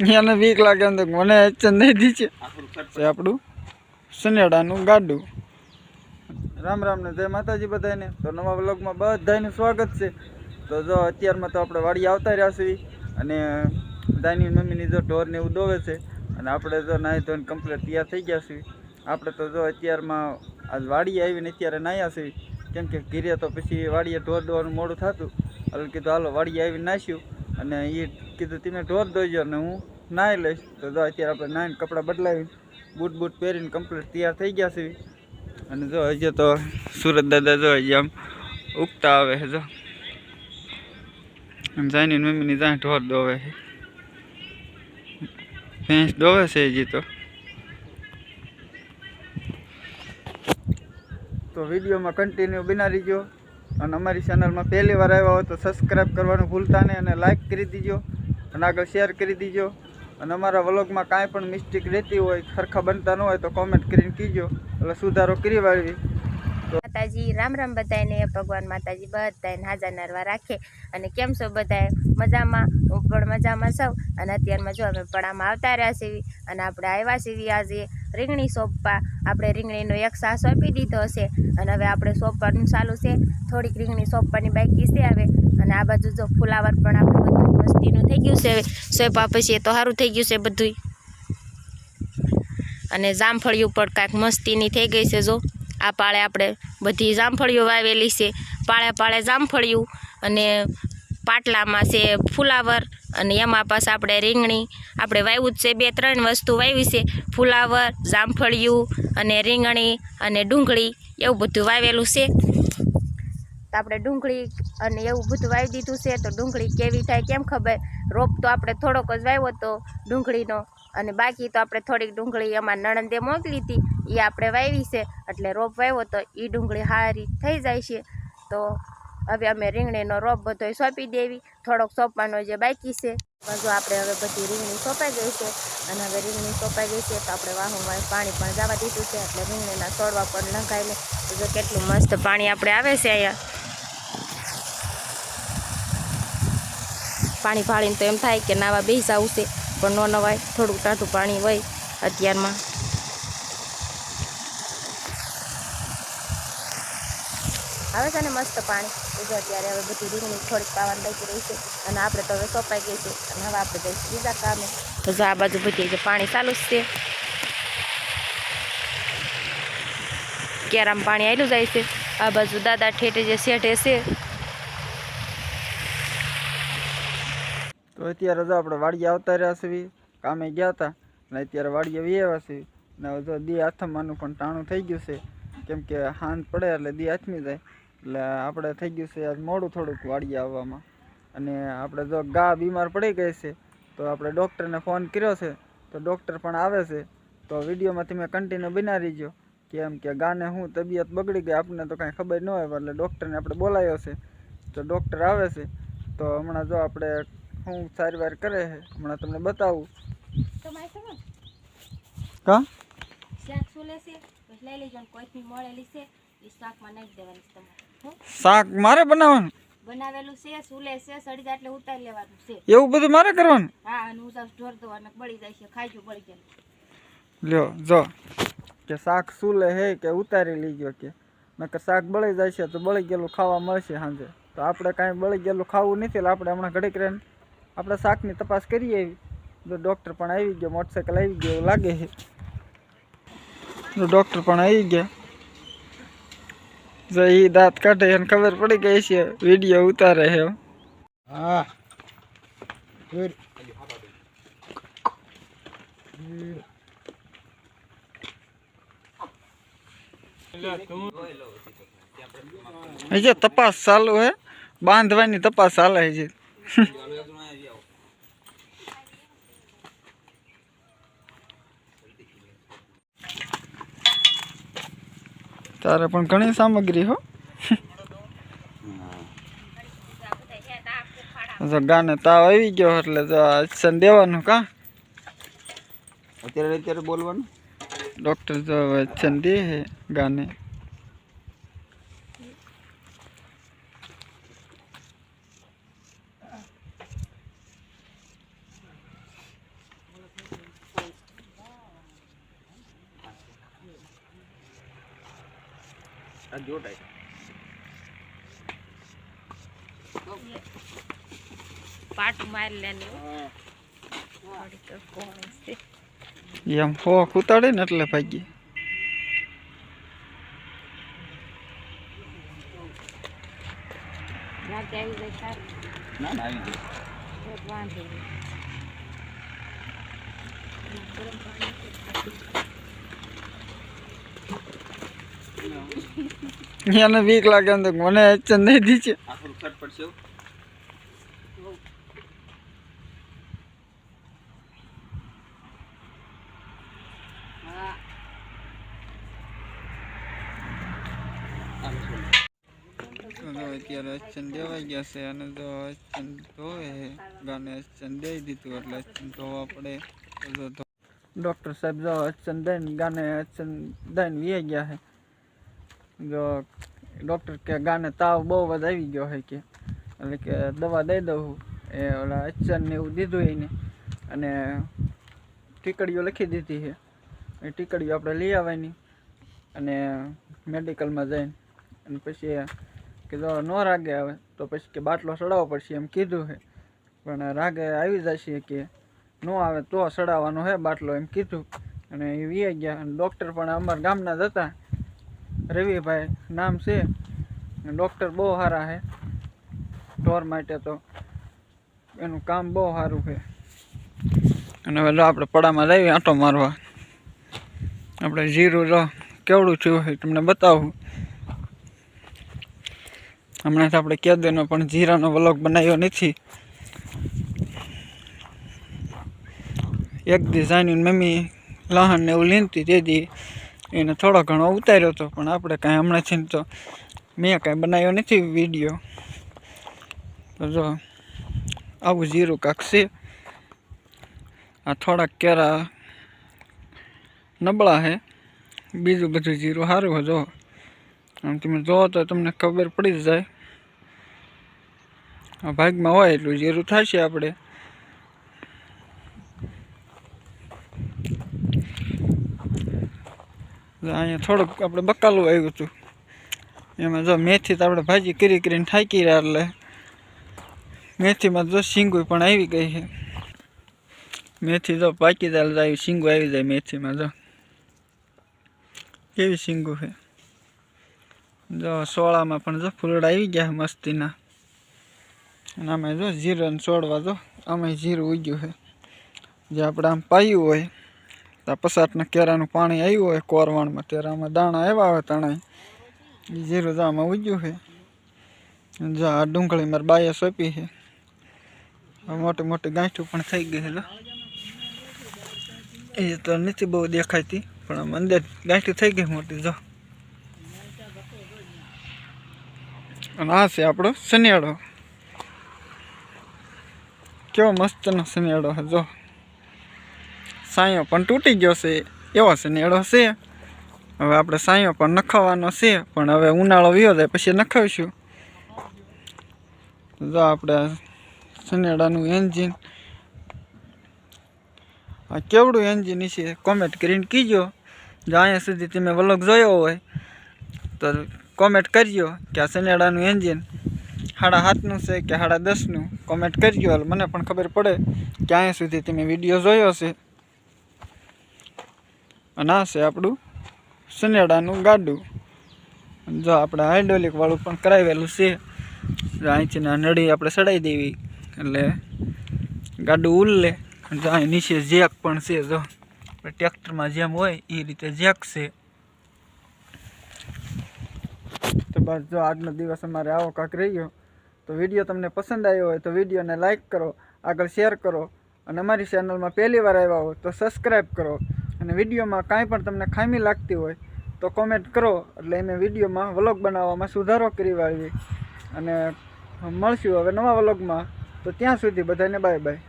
એને વીક લાગે એમ તો મને નહીં દી છે. આપણું સનેડાનું ગાડું. રામ રામ ને જય માતાજી બધાને તો નવા વ્લોગમાં બધાનું સ્વાગત છે. તો જો અત્યારમાં તો આપણે વાડી આવતા રહ્યા છીએ અને દાની મમ્મીની જો ઢોરને એવું દોવે છે અને આપણે જો નાહી ધોઈને કમ્પ્લીટ તૈયાર થઈ ગયા છીએ. આપણે તો જો અત્યારમાં આજ વાડી આવીને અત્યારે નાહ્યા છીએ. કેમ કે ઘીરે તો પછી વાડીએ ઢોર દોવાનું મોડું થતું. એટલે કીધું, હાલો વાડીએ આવીને નાખ્યું અને એ કીધું તમે ઢોર દોજો અને હું નાહી લઈશ. તો જો અત્યારે આપણે નાહીને કપડાં બદલાવી બૂટ બૂટ પહેરીને કમ્પ્લીટ તૈયાર થઈ ગયા છીએ. અને જો હજી તો સુરત દાદા જો હજી આમ ઉગતા આવે છે, જો. આમ જાની મમ્મીની જાય ઢોર દોવે છે. ભેંસ દોવે છે હજી તો. તો વિડીયોમાં કન્ટિન્યુ બનાવી રહીજો અને અમારી ચેનલમાં પહેલી વાર આવ્યા હોય તો સબસ્ક્રાઈબ કરવાનું ભૂલતા નહીં અને લાઇક કરી દીજો અને આગળ શેર કરી દીજો. અને અમારા વ્લોગમાં કાંઈ પણ મિસ્ટેક રહેતી હોય સરખા બનતા ન હોય તો કોમેન્ટ કરીને કીજો. એટલે સુધારો કરી વાળવી. માતાજી, રામ રામ બધાને ભગવાન માતાજી બધાને હાજર નરવા રાખે. અને કેમ છો બધાએ મજામાં? હું પણ મજામાં સૌ અને અત્યારમાં જો અમે પડામાં આવતા રહ્યા છીએ અને આપણે આવ્યા છીએ આજે રીંગણી સોંપવા. આપણે રીંગણીનો એક સા સોંપી દીધો હશે અને હવે આપણે સોંપવાનું ચાલુ છે. થોડીક રીંગણી સોંપવાની બાકી છે હવે. અને આ બાજુ જો ફુલાવર પણ આપણે બધું મસ્તીનું થઈ ગયું છે હવે. સોંપા પછી તો સારું થઈ ગયું છે બધુંય. અને જામફળીઓ પણ કાંઈક મસ્તીની થઈ ગઈ છે જો. આ પાળે આપણે બધી જામફળીઓ વાવેલી છે. પાળે પાળે જામફળીઓ અને પાટલામાં છે ફુલાવર અને એમાં પાછા આપણે રીંગણી, આપણે વાવ્યું જ છે બે ત્રણ વસ્તુ વાવી છે. ફુલાવર, જામફળિયું અને રીંગણી અને ડુંગળી, એવું બધું વાવેલું છે. તો આપણે ડુંગળી અને એવું બધું વાવી દીધું છે, તો ડુંગળી કેવી થાય કેમ ખબર? રોપ તો આપણે થોડોક જ વાવ્યો હતો ડુંગળીનો અને બાકી તો આપણે થોડીક ડુંગળી એમાં નણંદે મોકલી હતી એ આપણે વાવી છે. એટલે રોપ વાવ્યો તો એ ડુંગળી સારી થઈ જાય છે. તો હવે અમે રીંગણીનો રોપ બધો સોંપી દેવી. થોડોક સોંપવાનો જે બાકી છે. જો આપણે હવે બધી રીંગણી સોંપાઈ ગઈ છે અને હવે રીંગણી સોંપાઈ ગઈ છે તો આપણે વાહુમાં પાણી પણ જવા દીધું છે. એટલે રીંગણીના છોડવા પણ લંકાઈ લે તો કેટલું મસ્ત પાણી આપણે આવે છે અહીંયા. પાણી ફાળીને તો એમ થાય કે નાવા બેસી છે, પણ ન નવાય. થોડુંક ટાઢું પાણી હોય અત્યારમાં. આવે છે ને મસ્ત પાણી. તો અત્યારે હવે બધી રીંગણી થોડીક પાવાની બાકી રહી છે અને આપણે તો હવે સોંપાઈ ગઈ છે અને હવે આપણે જઈશું બીજા કામે. તો જો આ બાજુ બધી જે પાણી ચાલુ છે. કેરામ પાણી આવેલું જાય છે. આ બાજુ દાદા ઠેઠે જે શેઠે છે. તો અત્યારે જો આપણે વાડીએ આવતા રહ્યા છીએ, કામે ગયા હતા, અને અત્યારે વાડીએ આવ્યા છીએ. ને જો દી હાથમાંનું પણ ટાણું થઈ ગયું છે. કેમ કે હાંજ પડે એટલે દી હાથમી જાય. એટલે આપણે થઈ ગયું છે આજ મોડું થોડુંક વાળી આવવામાં. અને આપણે જો ગા બીમાર પડી ગઈ છે તો આપણે ડૉક્ટરને ફોન કર્યો છે તો ડૉક્ટર પણ આવે છે. તો વિડીયોમાં તમે કન્ટિન્યુ બના રહીજો કેમ કે ગાને હું તબિયત બગડી ગઈ આપણને તો કાંઈ ખબર ન હોય એટલે ડૉક્ટરને આપણે બોલાવ્યો છે. તો ડૉક્ટર આવે છે તો હમણાં જો આપણે હું સારવાર કરે છે હમણાં તમને બતાવું. કા? શાક સુલે છે પછી લઈ લેજો કોઈથી મળેલી છે એ શાકમાં નાખી દેવાની તમારે. શાક મારે બનાવવાનું? બનાવેલું છે સુલે છે સડી જાય એટલે ઉતારી લેવાનું છે. એવું બધું મારે કરવાનું? હા અને સાવ ઢોર દોવાને બળી જાય છે ખાઈ જો બળી જાય. લ્યો જો. કે શાક સુલે હે કે ઉતારી લીજો કે. નકર શાક બળી જાય છે તો બળી ગયેલું ખાવા મળશે સાંજે. તો આપણે કાંઈ બળી ગયેલું ખાવું નથી એટલે આપણે હમણાં ઘડીક રહીને આપણે શાકની તપાસ કરીએ. એવી જો ડૉક્ટર પણ આવી ગયો મોટરસાઇકલ આવી ગયો એવું લાગે છે. જો ડૉક્ટર પણ આવી ગયા. જો એ દાંત કાઢે એને ખબર પડી ગઈ છે વીડિયો ઉતારે છે હા હજી તપાસ ચાલુ હે બાંધવાની તપાસ ચાલે છે તારે પણ ઘણી સામગ્રી હો. ગાને તાવ આવી ગયો એટલે એક્શન દેવાનું કા. અત્યારે અત્યારે બોલવાનું? ડૉક્ટર જો એક્શન દે હે ગાને. આ પાટું મારી લેને એમ હો કૂતાડે ને એટલે ભાગી. ના ના આવી ગઈ. વાંધો નહીં. એને બીક લાગે એમ તો મને એક્શન નહીં દી છે અત્યારે દેવાઈ ગયા છે. અને જો એક્શન ધોવે ગાને એક્શન દઈ દીધું એટલે એક્શન ધોવા પડે. ડૉક્ટર સાહેબ જો દઈને ગાને એક્શન દઈને વી ગયા છે. જો ડૉક્ટર કે ગાને તાવ બહુ જ આવી ગયો હોય કે, એટલે કે દવા દઈ દઉં એ ઓલા એક્શન ને એવું દીધું એને. અને ટીકડીઓ લખી દીધી છે. એ ટીકડીઓ આપણે લઈ આવવાની અને મેડિકલમાં જઈને. અને પછી કે જો ન રાગે આવે તો પછી કે બાટલો સડાવવો પડશે એમ કીધું છે. પણ રાગે આવી જશે કે ન આવે તો સડાવવાનો હે બાટલો એમ કીધું. અને એ વી ગયા અને ડૉક્ટર પણ અમારા ગામના જ હતા. રવિભાઈ નામ છે. ડૉક્ટર બહુ સારા છે. ઢોર માટે તો એનું કામ બહુ સારું છે. અને હવે આપણે પડામાં જઈએ આંટો મારવા. આપણે જીરું જો કેવડું થયું હોય તમને બતાવું. હમણાં તો આપણે કેદુનો પણ જીરાનો વ્લોગ બનાવ્યો નથી. એક દી જાણીને મમ્મી લહણ ને એવું લીનતી તે દી એને થોડો ઘણો ઉતાર્યો હતો પણ આપણે કાંઈ હમણાંથી તો મેં કાંઈ બનાવ્યો નથી વીડિયો તો જો, આવું જીરું કાંક છે. આ થોડાક કેરા નબળા છે. બીજું બધું જીરું સારું હોય જો. આમ તમે જોવો તો તમને ખબર પડી જ જાય. આ ભાગમાં હોય એટલું જીરું થશે આપણે. અહીંયા થોડુંક આપણે બકાલું આવ્યું હતું. એમાં જો મેથી તો આપણે ભાજી કરી કરીને થાકી રહ્યા એટલે મેથીમાં જો શીંગું પણ આવી ગઈ છે. મેથી જો પાકી દાલ જાય શીંગું આવી જાય મેથીમાં જો. કેવી શીંગું છે? જો સોળામાં પણ જો ફૂલડા આવી ગયા છે મસ્તીના. અને આમાં જો જીરું સોડવા જો આમાં જીરું ઉગ્યું છે. જે આપણે આમ પાયું હોય. તો આ પસાટના કેરાનું પાણી આવ્યું હોય કોરવાણમાં, ત્યારે આમાં દાણા આવ્યા હોય તણાય એ જીરું જો આમાં ઉગ્યું છે. જા ડુંગળી મારે બાએ સોંપી છે. મોટી મોટી ગાંઠું પણ થઈ ગઈ હેલો એ તો નથી બહુ દેખાતી, પણ આમ અંદર ગાંઠું થઈ ગઈ મોટી, જો. અને આ છે આપણો શનિયાળો. કેવો મસ્તનો શનિયાળો છે, જો. સાયો પણ તૂટી ગયો છે. એવો શનિયાળો છે. હવે આપણે સાયો પણ નખાવવાનો છે, પણ હવે ઉનાળો વ્યો જાય પછી નખાવીશું. જો આપણે શનિયાળાનું એન્જિન આ કેવડું એન્જિન છે કોમેન્ટ કરીને કીજો. જો અહીંયા સુધી તમે વલોગ જોયો હોય, તો કોમેન્ટ કરજો કે આ શનિયાળાનું એન્જિન સાડા સાતનું છે કે સાડા દસનું. કોમેન્ટ કરજો મને પણ ખબર પડે કે અહીંયા સુધી તમે વીડિયો જોયો છે. અને આ છે આપણું શનિયાળાનું ગાડું. જો આપણે હાઇડ્રોલિકવાળું પણ કરાવેલું છે અહીંથી નળી આપણે ચડાવી દેવી. એટલે ગાડું ઉલ્લે જો અહીં નીચે જેક પણ છે, જો ટ્રેક્ટરમાં જેમ હોય એ રીતે જેક છે. તો બસ જો આજનો દિવસ અમારે આવો કાંક રહ્યો. તો વીડિયો તમને પસંદ આવ્યો હોય તો વિડીયોને લાઇક કરો, આગળ શેર કરો. અને અમારી ચેનલમાં પહેલી વાર આવ્યા હો તો સબસ્ક્રાઈબ કરો. અને વિડીયોમાં કાંઈ પણ તમને ખામી લાગતી હોય તો કોમેન્ટ કરો. એટલે અમે વિડીયોમાં વ્લોગ બનાવવામાં સુધારો કરી વાળવી અને મળશું હવે નવા વ્લોગમાં તો ત્યાં સુધી બધાને બાય બાય